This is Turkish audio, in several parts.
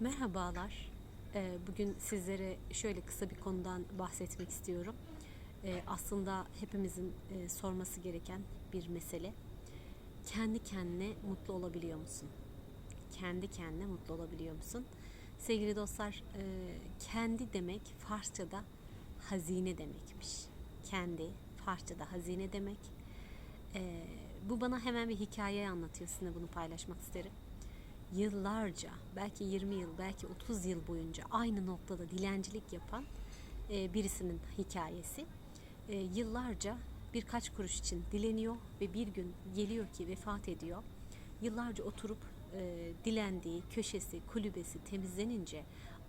Merhabalar. Ee, Bugün sizlere şöyle kısa bir konudan bahsetmek istiyorum. Ee, Aslında hepimizin e, sorması gereken bir mesele. Kendi kendine mutlu olabiliyor musun? Kendi kendine mutlu olabiliyor musun? Sevgili dostlar, e, kendi demek Farsça'da hazine demekmiş. Kendi Farsça'da hazine demek. Ee, Bu bana hemen bir hikaye anlatıyor. Sizinle bunu paylaşmak isterim yıllarca, belki 20 yıl, belki 30 yıl boyunca aynı noktada dilencilik yapan e, birisinin hikayesi. E, yıllarca birkaç kuruş için dileniyor ve bir gün geliyor ki vefat ediyor. Yıllarca oturup e, dilendiği köşesi, kulübesi temizlenince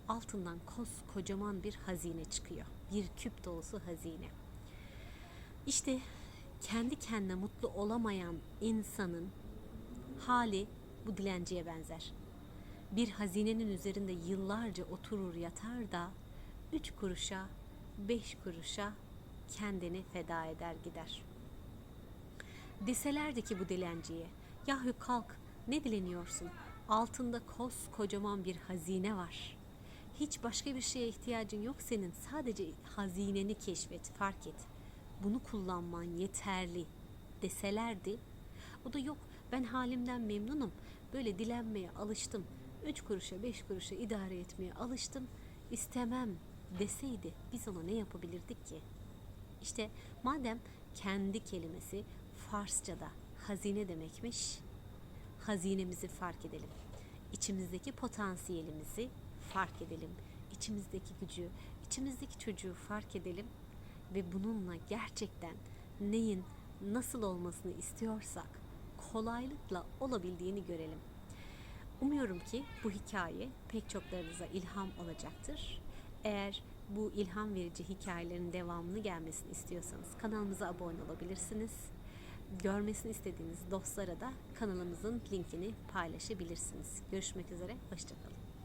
altından koskocaman bir hazine çıkıyor. Bir küp dolusu hazine. İşte kendi kendine mutlu olamayan insanın hali bu dilenciye benzer. Bir hazinenin üzerinde yıllarca oturur yatar da üç kuruşa, beş kuruşa kendini feda eder gider. Deselerdi ki bu dilenciye, Yahü kalk ne dileniyorsun? Altında koskocaman bir hazine var. Hiç başka bir şeye ihtiyacın yok senin. Sadece hazineni keşfet, fark et. Bunu kullanman yeterli deselerdi. O da yok ben halimden memnunum. Böyle dilenmeye alıştım. Üç kuruşa beş kuruşa idare etmeye alıştım. İstemem deseydi biz ona ne yapabilirdik ki? İşte madem kendi kelimesi Farsçada hazine demekmiş, hazinemizi fark edelim. İçimizdeki potansiyelimizi fark edelim. İçimizdeki gücü, içimizdeki çocuğu fark edelim ve bununla gerçekten neyin nasıl olmasını istiyorsak kolaylıkla olabildiğini görelim. Umuyorum ki bu hikaye pek çoklarınıza ilham olacaktır. Eğer bu ilham verici hikayelerin devamını gelmesini istiyorsanız kanalımıza abone olabilirsiniz. Görmesini istediğiniz dostlara da kanalımızın linkini paylaşabilirsiniz. Görüşmek üzere, hoşçakalın.